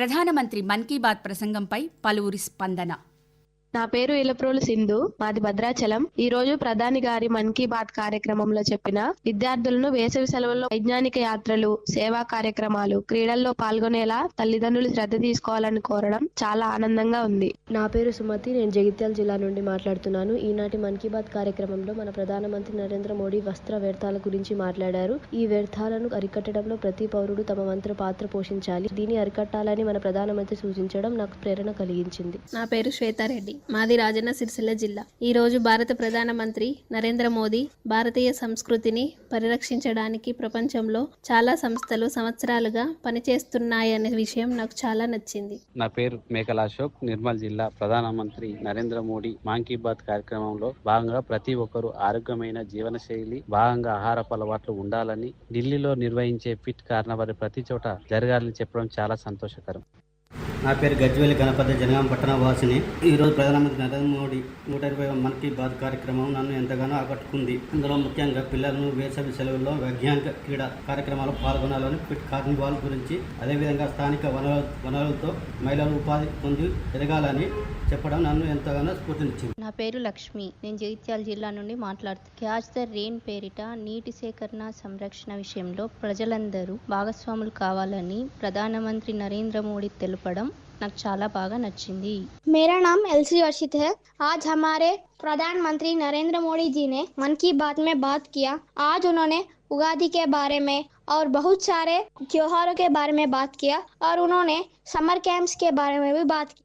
ప్రధానమంత్రి మన్ కీ బాత్ ప్రసంగంపై పలువురి స్పందన. నా పేరు ఇలప్రోలు సింధు మాది భద్రాచలం. ఈ రోజు ప్రధాని గారి మన్ కీ బాత్ కార్యక్రమంలో చెప్పిన విద్యార్థులను వేసవి సెలవుల్లో వైజ్ఞానిక యాత్రలు సేవా కార్యక్రమాలు క్రీడల్లో పాల్గొనేలా తల్లిదండ్రులు శ్రద్ధ తీసుకోవాలని కోరడం చాలా ఆనందంగా ఉంది. నా పేరు సుమతి నేను జగిత్యాల జిల్లా నుండి మాట్లాడుతున్నాను. ఈనాటి మన్ కీ బాత్ కార్యక్రమంలో మన ప్రధానమంత్రి నరేంద్ర మోడీ వస్త్ర వ్యర్థాల గురించి మాట్లాడారు. ఈ వ్యర్థాలను అరికట్టడంలో ప్రతి పౌరుడు తమ వంతు పాత్ర పోషించాలి. దీన్ని అరికట్టాలని మన ప్రధానమంత్రి సూచించడం నాకు ప్రేరణ కలిగించింది. నా పేరు శ్వేతారెడ్డి. మాది రాజన్న సిరిసిల్ల జిల్లా. ఈ రోజు భారత ప్రధానమంత్రి నరేంద్ర మోదీ భారతీయ సంస్కృతిని పరిరక్షించడానికి ప్రపంచంలో చాలా సంస్థలు సంవత్సరాలుగా పనిచేస్తున్నాయనే విషయం నాకు చాలా నచ్చింది. నా పేరు మేకల అశోక్. నిర్మల్ జిల్లా ప్రధానమంత్రి నరేంద్ర మోడీ మాన్ కీ బాత్ కార్యక్రమంలో భాగంగా ప్రతి ఒక్కరూ ఆరోగ్యమైన జీవన శైలి భాగంగా ఆహారపు అలవాట్లు ఉండాలని ఢిల్లీలో నిర్వహించే ఫిట్ కార్నవారి ప్రతి చోట జరగాలని చెప్పడం చాలా సంతోషకరం. నా పేరు గజ్వేలి గణపతి జనగాం పట్టణ వాసిని. ఈరోజు ప్రధానమంత్రి నరేంద్ర మోడీ నూట ఇరవై మన్ కీ బాత్ కార్యక్రమం నన్ను ఎంతగానో ఆకట్టుకుంది. ఇందులో ముఖ్యంగా పిల్లలను వేసవి సెలవుల్లో వైజ్ఞానిక క్రీడా కార్యక్రమాలు పాల్గొనాలని ఫిట్ కార్నివాల్ గురించి అదేవిధంగా స్థానిక వనరు వనరులతో మహిళలు ఉపాధి పొంది ఎదగాలని చెప్పడం నన్ను ఎంతగానో స్ఫూర్తినిచ్చింది నా పేరు లక్ష్మి నేను జగిత్యాల జిల్లా నుండి మాట్లాడుతూ క్యాచ్ ద రెయిన్ పేరిట నీటి సేకరణ సంరక్షణ విషయంలో ప్రజలందరూ భాగస్వాములు కావాలని ప్రధానమంత్రి నరేంద్ర మోడీ తెలపడం నాకు చాలా బాగా నచ్చింది मेरा नाम एलसी वर्षित है आज हमारे प्रधानमंत्री नरेंद्र मोदी जी ने मन की बात में बात किया आज उन्होंने उगादी के बारे में और बहुत सारे त्योहारों के बारे में बात किया और उन्होंने समर कैंप्स के बारे में भी बात की